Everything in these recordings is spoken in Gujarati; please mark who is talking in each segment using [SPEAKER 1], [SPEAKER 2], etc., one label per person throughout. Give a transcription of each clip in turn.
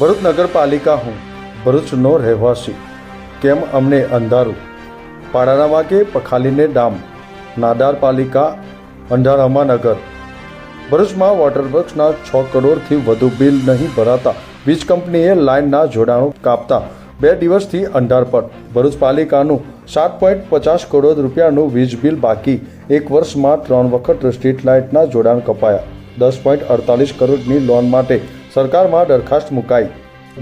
[SPEAKER 1] ભરૂચ નગરપાલિકા હું ભરૂચનો રહેવાસી. કેમ અમને અંધારું? પાડાના વાગે પખાલીને ડામ. નાદાર પાલિકા, અંધારામાં નગર. ભરૂચમાં વોટરવર્ક્સના છ કરોડથી વધુ બિલ નહીં ભરાતા. વીજ કંપનીએ લાઇનના જોડાણો કાપતા. બે દિવસથી અંધારપટ ભરૂચ પાલિકાનું સાત પોઈન્ટ પચાસ કરોડ રૂપિયાનું વીજ બિલ બાકી. એક વર્ષમાં ત્રણ વખત સ્ટ્રીટ લાઇટના જોડાણ કપાયા. દસ પોઈન્ટ અડતાલીસ કરોડની લોન માટે સરકારમાં દરખાસ્ત મુકાઈ.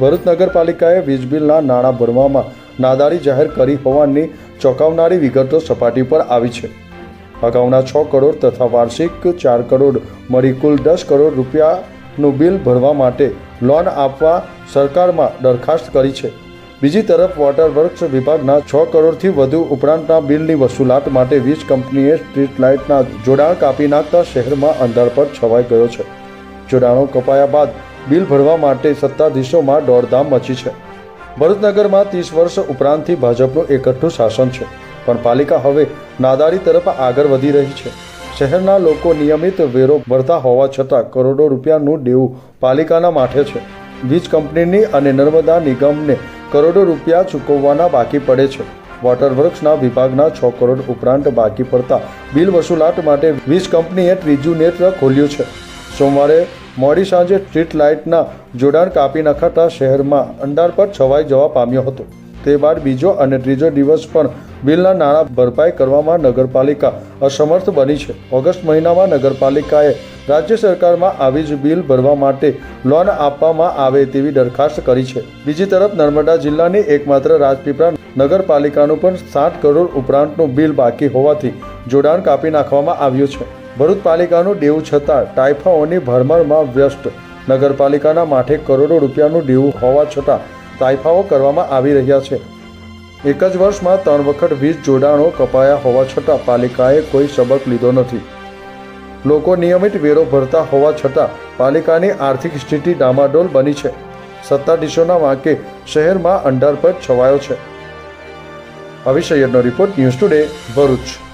[SPEAKER 1] ભરૂચ નગરપાલિકાએ વીજ બિલના નાણાં ભરવામાં નાદારી જાહેર કરી હોવાની ચોંકાવનારી વિગતો સપાટી પર આવી છે. અગાઉના છ કરોડ તથા વાર્ષિક ચાર કરોડ મળી કુલ દસ કરોડ રૂપિયાનું બિલ ભરવા માટે લોન આપવા સરકારમાં દરખાસ્ત કરી છે. બીજી તરફ વોટર વર્ક્સ વિભાગના છ કરોડથી વધુ ઉપરાંતના બિલની વસૂલાત માટે વીજ કંપનીએ સ્ટ્રીટ લાઇટના જોડાણ કાપી નાખતા શહેરમાં અંધારપટ છવાઈ ગયો છે. જોડાણો કપાયા બાદ બિલ ભરવા માટે સત્તાધીશોમાં દોડધામ મચી છે. ભરતનગરમાં ત્રીસ વર્ષ ઉપરાંતથી ભાજપનું એકઠું શાસન છે, પણ પાલિકા હવે નાદારી તરફ આગળ વધી રહી છે. શહેરના લોકો નિયમિત વેરો ભરતા હોવા છતાં કરોડો રૂપિયાનું દેવું પાલિકાના માથે છે. વીજ કંપનીની અને નર્મદા નિગમને કરોડો રૂપિયા ચૂકવવાના બાકી પડે છે. વોટર વર્ક્સના વિભાગના છ કરોડ ઉપરાંત બાકી પડતા બિલ વસૂલાત માટે વીજ કંપનીએ ત્રીજું નેત્ર ખોલ્યું છે. સોમવારે મોડી સાંજે સ્ટ્રીટ લાઇટના જોડાણ કાપી નખાતા શહેરમાં અંધારપટ છવાઈ જવા પામ્યો હતો. તે બાદ બીજો અને ત્રીજો દિવસ પણ બિલના નાણાં ભરપાઈ કરવામાં નગરપાલિકા અસમર્થ બની છે. ઓગસ્ટ મહિનામાં નગરપાલિકાએ રાજ્ય સરકારમાં આવી જ બિલ ભરવા માટે લોન આપવામાં આવે તેવી દરખાસ્ત કરી છે. બીજી તરફ નર્મદા જિલ્લાની એકમાત્ર રાજપીપળા નગરપાલિકાનું પણ સાત કરોડ ઉપરાંતનું બિલ બાકી હોવાથી જોડાણ કાપી નાખવામાં આવ્યું છે. ભરૂચ પાલિકાનું દેવું છતાં ટાઇફાઓની ભરમરમાં વ્યસ્ત. નગરપાલિકાના માથે કરોડો રૂપિયાનું દેવું હોવા છતાં તાઇફાઓ કરવામાં આવી રહ્યા છે. એક જ વર્ષમાં ત્રણ વખત વીજ જોડાણો કપાયા હોવા છતાં પાલિકાએ કોઈ સબક લીધો નથી. લોકો નિયમિત વેરો ભરતા હોવા છતાં પાલિકાની આર્થિક સ્થિતિ ડામાડોલ બની છે. સત્તાધીશોના વાંકે શહેરમાં અંધારપટ છવાયો છે. અવિષયનો રિપોર્ટ ન્યૂઝ ટુડે ભરૂચ.